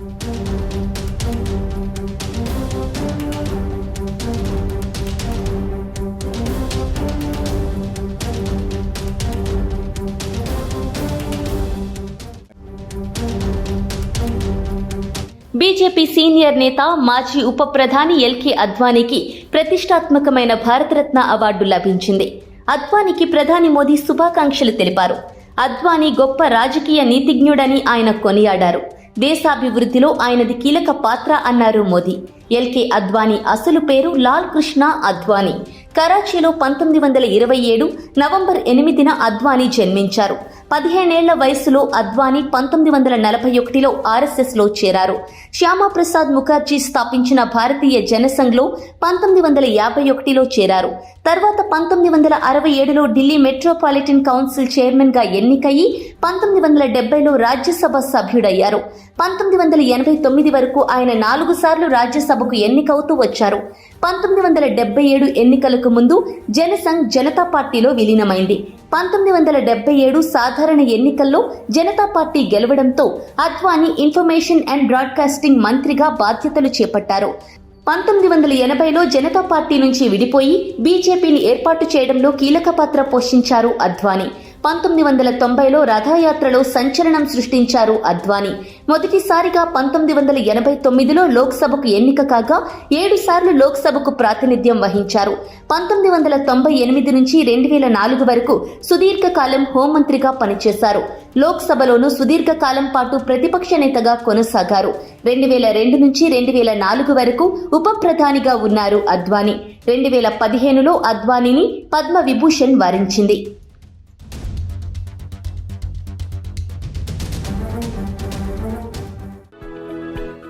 BJP senior నేత మాజీ ఉప ప్రధాని ఎల్కే అద్వానీకి ప్రతిష్టాత్మకమైన భారతరత్న అవార్డు లభించింది. అద్వానీకి ప్రధాని మోదీ శుభాకాంక్షలు తెలిపారు. అద్వానీ గొప్ప రాజకీయ నీతిజ్ఞుడని ఆయన కొనియాడారు. దేశాభివృద్ధిలో ఆయనది కీలక పాత్ర అన్నారు మోదీ. ఎల్కే అద్వానీ అసలు పేరు లాల్ కృష్ణ అద్వానీ. కరాచీలో పంతొమ్మిది వందల ఇరవై ఏడు నవంబర్ ఎనిమిదిన అద్వానీ జన్మించారు. పదిహేనేళ్ళ వయసులో అద్వానీ పంతొమ్మిది వందల నలభై ఒకటిలో ఆర్ఎస్ఎస్లో చేరారు. శ్యామాప్రసాద్ ముఖర్జీ స్థాపించిన భారతీయ జనసంఘ్లో పంతొమ్మిది వందల యాభై ఒకటిలో చేరారు. తర్వాత పంతొమ్మిది వందల అరవై ఏడులో ఢిల్లీ మెట్రోపాలిటన్ కౌన్సిల్ చైర్మన్గా ఎన్నికయ్యి పంతొమ్మిది వందల డెబ్బైలో రాజ్యసభ సభ్యుడయ్యారు. పంతొమ్మిది వందల ఎనభై తొమ్మిది వరకు ఆయన నాలుగు సార్లు రాజ్యసభకు ఎన్నికవుతూ వచ్చారు. పంతొమ్మిది వందల డెబ్బై ఏడు ఎన్నికలకు ముందు జనసంఘ్ జనతా పార్టీలో విలీనమైంది. పంతొమ్మిది వందల డెబ్బై ఏడు సాధారణ ఎన్నికల్లో జనతా పార్టీ గెలవడంతో అద్వానీ ఇన్ఫర్మేషన్ అండ్ బ్రాడ్కాస్టింగ్ మంత్రిగా బాధ్యతలు చేపట్టారు. పంతొమ్మిది వందల ఎనభైలో జనతా పార్టీ నుంచి విడిపోయి బీజేపీని ఏర్పాటు చేయడంలో కీలక పాత్ర పోషించారు అద్వానీ. పంతొమ్మిది వందల తొంభైలో రథయాత్రలో సంచలనం సృష్టించారు అద్వానీ. మొదటిసారిగా పంతొమ్మిది వందల ఎనభై తొమ్మిదిలో లోక్సభకు ఎన్నిక కాగా ఏడు సార్లు లోక్సభకు ప్రాతినిధ్యం వహించారు. పంతొమ్మిది వందల తొంభై ఎనిమిది నుంచి రెండు వేల నాలుగు వరకు సుదీర్ఘకాలం హోంమంత్రిగా పనిచేశారు. లోక్సభలోనూ సుదీర్ఘకాలం పాటు ప్రతిపక్ష నేతగా కొనసాగారు. రెండు వేల రెండు నుంచి రెండు వేల నాలుగు వరకు ఉప ప్రధానిగా ఉన్నారు అద్వానీ. రెండు వేల పదిహేనులో అద్వానీని పద్మ విభూషణ్ వరించింది.